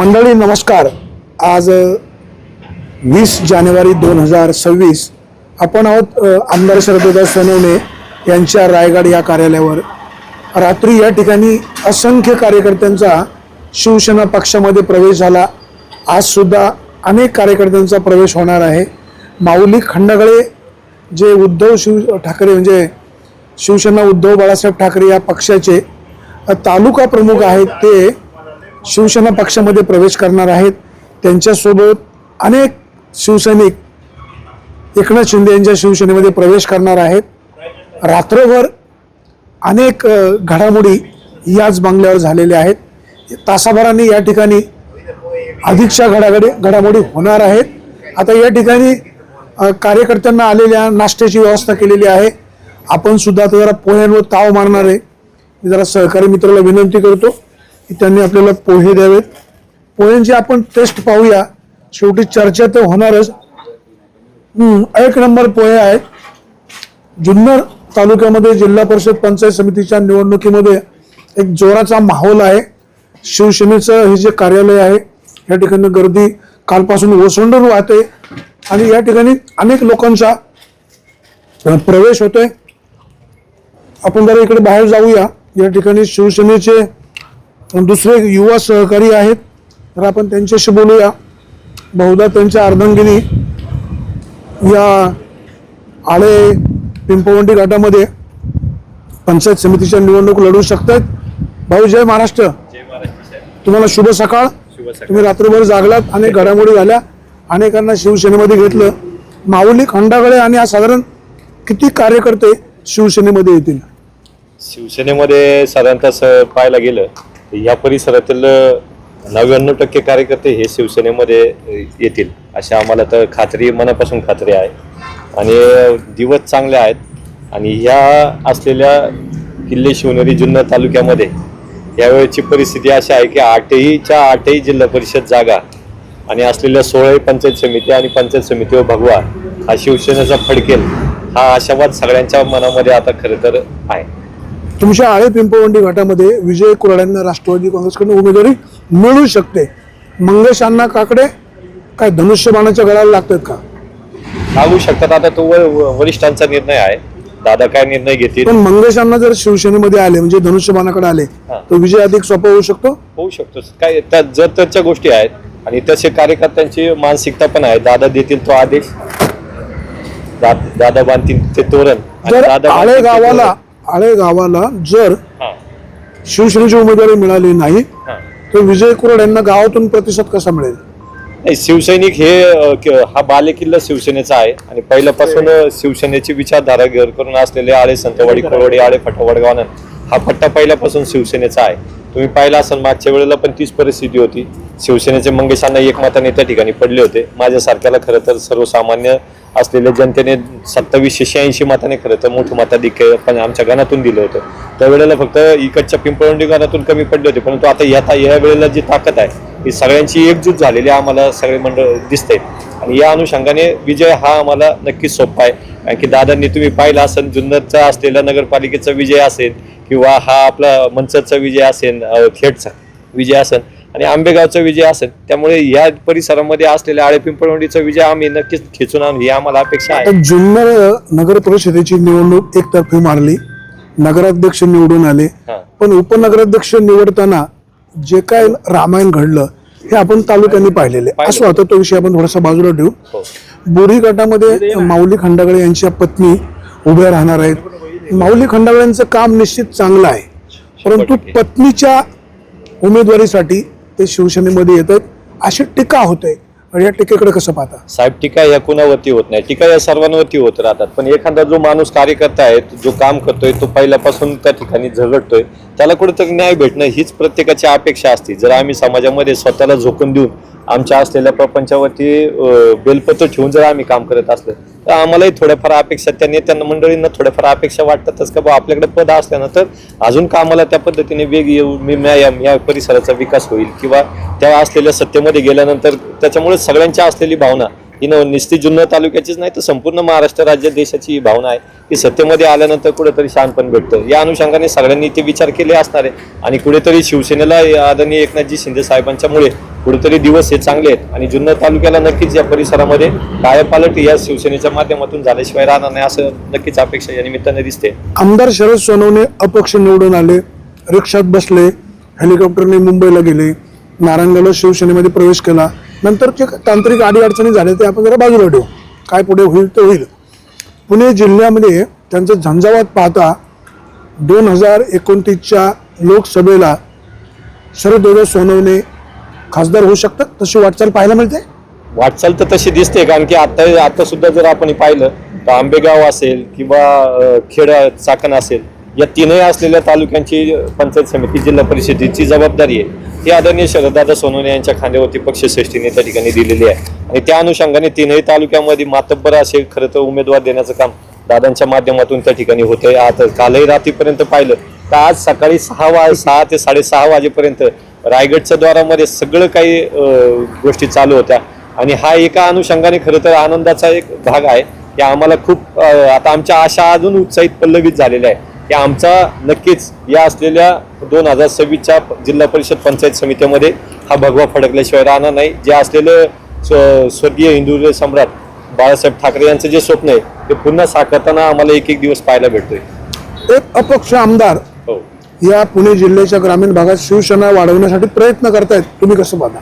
मंडळी नमस्कार. आज वीस जानेवारी दोन हजार सव्वीस आपण आहोत आमदार शरददास सोनवणे यांच्या रायगड या कार्यालयावर. रात्री या ठिकाणी असंख्य कार्यकर्त्यांचा शिवसेना पक्षामध्ये प्रवेश झाला. आजसुद्धा अनेक कार्यकर्त्यांचा प्रवेश होणार आहे. माऊली खंडगळे जे उद्धव शिव ठाकरे म्हणजे शिवसेना उद्धव बाळासाहेब ठाकरे या पक्षाचे तालुका प्रमुख आहेत ते शिवसेना पक्षामध्ये प्रवेश करणार आहेत. त्यांच्यासोबत अनेक शिवसैनिक एकनाथ शिंदे यांच्या शिवसेनेमध्ये प्रवेश करणार आहेत. रात्रभर अनेक घडामोडी याच बंगल्यावर झालेल्या आहेत. तासाभराने या ठिकाणी अधिकच्या घडाघडी घडामोडी होणार आहेत. आता या ठिकाणी कार्यकर्त्यांना आलेल्या नाश्त्याची व्यवस्था केलेली आहे. आपण सुद्धा जरा पोह्यांवर ताव मारणार आहे मी जरा सहकारी मित्राला विनंती करतो. की त्यांनी आपल्याला पोहे द्यावेत. पोह्यांची आपण टेस्ट पाहूया. शेवटी चर्चा तर होणारच. हम्म, एक नंबर पोहे आहेत. जुन्नर तालुक्यामध्ये जिल्हा परिषद पंचायत समितीच्या निवडणुकीमध्ये एक जोराचा माहोल आहे. शिवसेनेचं हे जे कार्यालय आहे या ठिकाणी गर्दी कालपासून ओसंडून वाहते आणि या ठिकाणी अनेक लोकांचा प्रवेश होतोय. आपण जरा इकडे बाहेर जाऊया. या ठिकाणी शिवसेनेचे दुसरे युवा सहकारी आहेत तर आपण त्यांच्याशी बोलूया. बहुधा त्यांच्या अर्धांगिनी या आळे पिंपवंडी घाटामध्ये पंचायत समितीच्या निवडणूक लढू शकतात भाऊ जय महाराष्ट्र. तुम्हाला शुभ सकाळ. तुम्ही रात्रभर जागलात अनेक घडामोडी झाल्या. अनेकांना शिवसेनेमध्ये घेतलं. माऊली खंडागळे आणि हा साधारण किती कार्यकर्ते शिवसेनेमध्ये येतील? शिवसेनेमध्ये साधारणतः पाहायला गेलं या परिसरातील नव्याण्णव टक्के कार्यकर्ते हे शिवसेनेमध्ये येतील अशी आम्हाला तर खात्री मनापासून खात्री आहे. आणि दिवस चांगले आहेत. आणि ह्या असलेल्या किल्ले शिवनेरी जुन्नर तालुक्यामध्ये यावेळेची परिस्थिती अशी आहे की आठहीच्या आठही जिल्हा परिषद जागा आणि असलेल्या सोळाही पंचायत समिती आणि पंचायत समितीवर भगवा हा शिवसेनेचा फडकेल हा आशावाद सगळ्यांच्या मनामध्ये आता खरं तर आहे. तुमच्या आळे पिंपवंडी घाटामध्ये विजय कुराड्यांना राष्ट्रवादी काँग्रेसकडून उमेदवारी मिळू शकते. मंगेश अण्णा काकडे काय धनुष्यबाणाच्या गळाला लागतात का? लागू शकतात आता तो वरिष्ठांचा निर्णय आहे. दादा काय निर्णय घेतील? पण मंगेश अण्णा जर शिवसेनेमध्ये आले म्हणजे धनुष्यबाणाकडे आले. तर विजय अधिक सोपा होऊ शकतो? होऊ शकतो. काय त्या जर त्याच्या गोष्टी आहेत आणि तसे कार्यकर्त्यांची मानसिकता पण आहे दादा देतील तो आदेश. दादा बांधतील ते तोरण. दादा आळे गावाला. आळे गावाला जर शिवसेनेची उमेदवारी मिळाली नाही. तर विजय कुराड यांना गावातून प्रतिसाद कसा मिळेल? नाही शिवसैनिक हे हा बालेकिल्ला शिवसेनेचा आहे आणि पहिल्यापासून शिवसेनेची विचारधारा घर करून असलेले आळे संतवाडी कोरवाडी आळे फटावड गावानं हा पट्टा पहिल्यापासून शिवसेनेचा आहे. तुम्ही पाहिला असाल मागच्या वेळेला पण तीच परिस्थिती होती. शिवसेनेचे मंगेशांना एकमताने त्या ठिकाणी पडले होते. माझ्यासारख्याला खरं तर सर्वसामान्य असलेल्या जनतेने सत्तावीसशे शहाऐंशी मताने खरं तर मोठं मताधिक्य पण आमच्या गणातून दिलं होतं. त्यावेळेला फक्त इकडच्या पिंपळवंडी गणातून कमी पडले होते. परंतु आता या या वेळेला जी ताकद आहे ही सगळ्यांची एकजूट झालेली आम्हाला सगळे मंडळ दिसते आणि या अनुषंगाने विजय हा आम्हाला नक्कीच सोपा आहे. कारण की दादांनी तुम्ही पाहिला असेल जुन्नरचा असलेला नगरपालिकेचा विजय असेल किंवा हा आपला मंचरचा विजय असेल खेडचा विजय असेल आणि आंबेगावचा विजय असेल त्यामुळे या परिसरामध्ये असलेल्या आळे पिंपळवंडीचा विजय आम्ही नक्कीच खेचून आणू ही आम्हाला अपेक्षा आहे जुन्नर नगर परिषदेची निवडणूक एकतर्फी मारली नगराध्यक्ष निवडून आले. पण उपनगराध्यक्ष निवडताना जे काय रामायण घडलं हे आपण तालुक्यांनी पाहिलेले पाहिलं. असं होतं तो विषय आपण थोडासा बाजूला ठेवू हो. बोरी गटामध्ये माऊली खंडागळे यांच्या पत्नी उभ्या राहणार आहेत. माऊली खंडागळ्यांचं काम निश्चित चांगलं आहे. परंतु. पत्नीच्या उमेदवारीसाठी ते शिवसेनेमध्ये येत आहेत अशी टीका होते आणि या टीकेकडे कसं पाहता? साहेब टीका या कुणावरती होत नाही. टीका या सर्वांवरती होत राहतात. पण एखादा जो माणूस कार्यकर्ता आहे जो काम करतोय तो पहिल्यापासून त्या ठिकाणी झगडतोय. त्याला कुठेतरी न्याय भेटणं हीच प्रत्येकाची अपेक्षा असते. जर आम्ही समाजामध्ये स्वतःला झोकून देऊन आमच्या असलेल्या प्रपंचावरती बेलपत्र ठेवून जर आम्ही काम करत असलं तर आम्हालाही थोड्याफार अपेक्षा त्या नेत्यांना मंडळींना थोड्याफार अपेक्षा वाटतातच का बा आपल्याकडे पद असल्यानंतर अजून कामाला त्या पद्धतीने वेग येऊ मी व्यायाम या परिसराचा विकास होईल किंवा त्या असलेल्या सत्तेमध्ये गेल्यानंतर त्याच्यामुळे सगळ्यांच्या असलेली भावना ही न निस्ती जुन्नर तालुक्याचीच नाही तर संपूर्ण महाराष्ट्र राज्य देशाची ही भावना आहे की सत्तेमध्ये आल्यानंतर कुठेतरी शानपण भेटतं. या अनुषंगाने सगळ्यांनी ते विचार केले असणार आहे. आणि कुठेतरी शिवसेनेला आदरणीय एकनाथजी शिंदे साहेबांच्यामुळे कुठेतरी दिवस हे चांगले आहेत. आणि जुन्नर तालुक्याला नक्कीच या परिसरामध्ये कायापालट या शिवसेनेच्या माध्यमातून झाल्याशिवाय राहणार नाही असं नक्कीच अपेक्षा या निमित्ताने दिसते. आमदार शरद सोनवणे अपक्ष निवडून आले रिक्षात बसले हेलिकॉप्टरने मुंबईला गेले नारायणगावला शिवसेनेमध्ये प्रवेश केला. नंतर जे तांत्रिक अडीअडचणी झाले ते आपण जरा बाजूला ठेवू. काय पुढे होईल ते होईल. पुणे जिल्ह्यामध्ये त्यांचं झंझावात पाहता दोन हजार एकोणतीसच्या लोकसभेला शरददादा सोनवणे खासदार होऊ शकतात तशी वाटचाल पाहायला मिळते? वाटचाल तर तशी दिसते कारण की आता आता सुद्धा जर आपण पाहिलं तर आंबेगाव असेल किंवा खेड चाकण असेल या तीनही असलेल्या तालुक्यांची पंचायत समिती जिल्हा परिषदेची जबाबदारी आहे. ती आदरणीय शरददादा सोनवणे यांच्या खांद्यावरती पक्षश्रेष्ठीने त्या ठिकाणी दिलेली आहे. आणि त्या अनुषंगाने तीनही तालुक्यामध्ये मातब्बर असे खरं तर उमेदवार देण्याचं काम दादांच्या माध्यमातून त्या ठिकाणी होतंय. आता कालही रात्रीपर्यंत पाहिलं तर आज सकाळी सहा वा सहा ते साडेसहा वाजेपर्यंत रायगडच्या द्वारामध्ये सगळं काही गोष्टी चालू होत्या. आणि हा एका अनुषंगाने खरं तर आनंदाचा एक भाग आहे. की आम्हाला खूप आता आमच्या आशा अजून उत्साहित पल्लवित झालेल्या आहे की आमचा नक्कीच या असलेल्या दोन हजार सव्वीसच्या जिल्हा परिषद पंचायत समितीमध्ये हा भगवा फडकल्याशिवाय राहणार नाही. जे असलेलं स्व- स्वर्गीय हिंदू सम्राट बाळासाहेब ठाकरे यांचं जे स्वप्न आहे ते पुन्हा साकारताना आम्हाला एक एक दिवस पाहायला भेटतोय. एक अपक्ष आमदार हो. या पुणे जिल्ह्याच्या ग्रामीण भागात शिवसेना वाढवण्यासाठी प्रयत्न करतायत. तुम्ही कसं पाहता?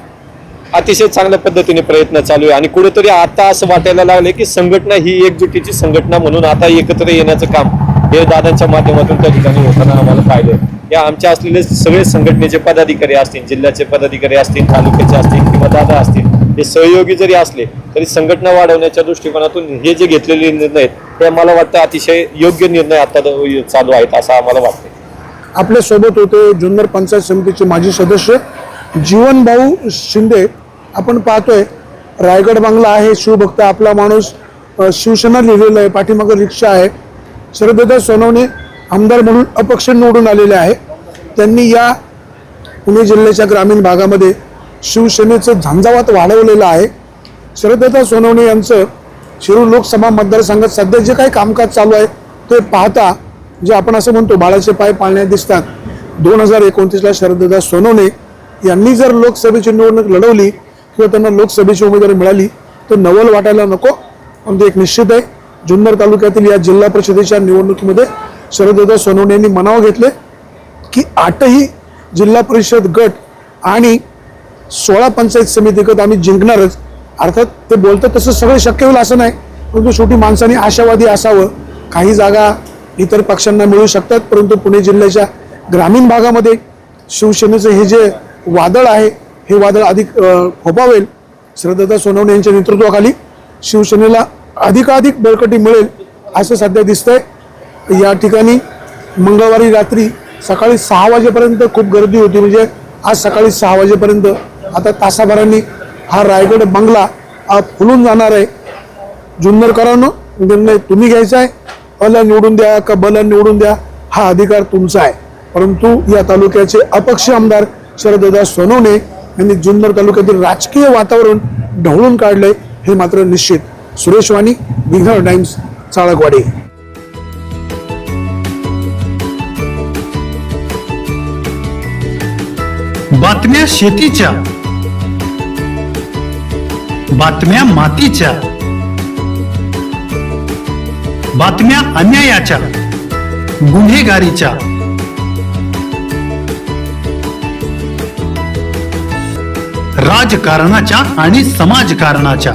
अतिशय चांगल्या पद्धतीने प्रयत्न चालू आहे आणि कुठेतरी आता असं वाटायला लागले की संघटना ही एकजुटीची संघटना म्हणून आता एकत्र येण्याचं काम हे दादांच्या माध्यमातून त्या ठिकाणी होताना आम्हाला पाहिलं या आमच्या असलेले सगळे संघटनेचे पदाधिकारी असतील जिल्ह्याचे पदाधिकारी असतील तालुक्याचे असतील किंवा दादा असतील हे सहयोगी जरी असले तरी संघटना वाढवण्याच्या दृष्टिकोनातून हे जे घेतलेले निर्णय आहेत ते मला वाटतं अतिशय योग्य निर्णय आता चालू आहेत असं आम्हाला वाटतं आपल्यासोबत होते जुन्नर पंचायत समितीचे माजी सदस्य जीवन भाऊ शिंदे. आपण पाहतोय रायगड बांगला आहे शिवभक्त आपला माणूस शिवसेना लिहिलेलं आहे पाठीमागं रिक्षा आहे. शरददा सोनवणे आमदार म्हणून अपक्ष निवडून आलेले आहे. त्यांनी या पुणे जिल्ह्याच्या ग्रामीण भागामध्ये शिवसेनेचं झंझावात वाढवलेलं आहे. शरदत्ता सोनवणे यांचं शिरूर लोकसभा मतदारसंघात सध्या जे काही कामकाज चालू आहे ते पाहता जे आपण असं म्हणतो बाळाचे पाय पाळण्यात दिसतात. दोन हजार एकोणतीसला शरदत्ता सोनवणे यांनी जर लोकसभेची निवडणूक लढवली किंवा त्यांना लोकसभेची उमेदवारी मिळाली तर नवल वाटायला नको. पण ते एक निश्चित आहे. जुन्नर तालुक्यातील या जिल्हा परिषदेच्या निवडणुकीमध्ये शरदत्ता सोनवणे यांनी मनाव घेतले की आठही जिल्हा परिषद गट आणि सोळा पंचायत समितीगत आम्ही जिंकणारच. अर्थात ते बोलतात तसं सगळं शक्य होईल असं नाही. परंतु शेवटी माणसाने आशावादी असावं. काही जागा इतर पक्षांना मिळू शकतात. परंतु पुणे जिल्ह्याच्या ग्रामीण भागामध्ये शिवसेनेचं हे जे वादळ आहे हे वादळ अधिक खोपावेल. फोफावेल श्रद्धा सोनवणे यांच्या नेतृत्वाखाली शिवसेनेला अधिकाधिक बळकटी मिळेल असं सध्या दिसतंय. या ठिकाणी मंगळवारी रात्री सकाळी सहा वाजेपर्यंत खूप गर्दी होती. म्हणजे आज सकाळी सहा वाजेपर्यंत आता तासाभरांनी हा रायगड बंगला हा फुलून जाणार आहे. जुन्नरकरांनो निर्णय तुम्ही घ्यायचा आहे. अला निवडून द्या का बला निवडून द्या हा अधिकार तुमचा आहे. परंतु या तालुक्याचे अपक्ष आमदार शरददा सोनवणे यांनी जुन्नर तालुक्यातील राजकीय वातावरण ढवळून काढले हे मात्र निश्चित. सुरेश वाणी विघ्न टाइम्स चाळकवाडी. बातम्या शेतीच्या. बातम्या मातीच्या. बातम्या अन्यायाच्या. गुन्हेगारीच्या. राजकारणाच्या आणि समाजकारणाच्या.